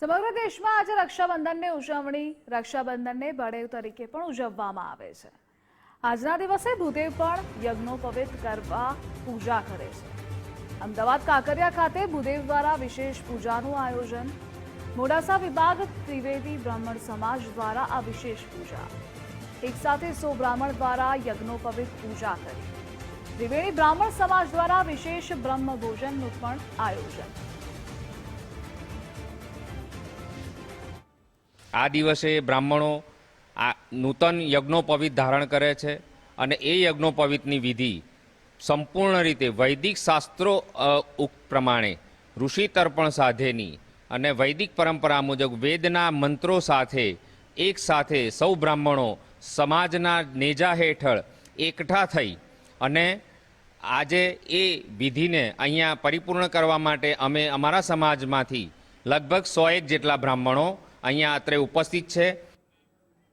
સમગ્ર દેશમાં આજે રક્ષાબંધનની ઉજવણી, રક્ષાબંધનને બળેવ તરીકે પણ ઉજવવામાં આવે છે. આજના દિવસે ભૂદેવ પણ યજ્ઞોપવિત કરવા પૂજા કરે છે. અમદાવાદ કાંકરિયા ખાતે ભૂદેવ દ્વારા વિશેષ પૂજાનું આયોજન, મોડાસા વિભાગ ત્રિવેદી બ્રાહ્મણ સમાજ દ્વારા આ વિશેષ પૂજા. એક સાથે સો બ્રાહ્મણ દ્વારા યજ્ઞોપવિત પૂજા કરી. ત્રિવેણી બ્રાહ્મણ સમાજ દ્વારા વિશેષ બ્રહ્મ ભોજનનું પણ આયોજન. આ દિવસે બ્રાહ્મણો આ નૂતન યજ્ઞોપવિત ધારણ કરે છે અને એ યજ્ઞોપવિતની વિધિ સંપૂર્ણ રીતે વૈદિક શાસ્ત્રો પ્રમાણે ઋષિ તર્પણ સાથેની અને વૈદિક પરંપરા મુજબ વેદના મંત્રો સાથે એક સાથે સૌ બ્રાહ્મણો સમાજના નેજા હેઠળ એકઠા થઈ અને આજે એ વિધિને અહીંયા પરિપૂર્ણ કરવા માટે અમે અમારા સમાજમાંથી લગભગ સો એક જેટલા બ્રાહ્મણો અહીંયા અત્રે ઉપસ્થિત છે.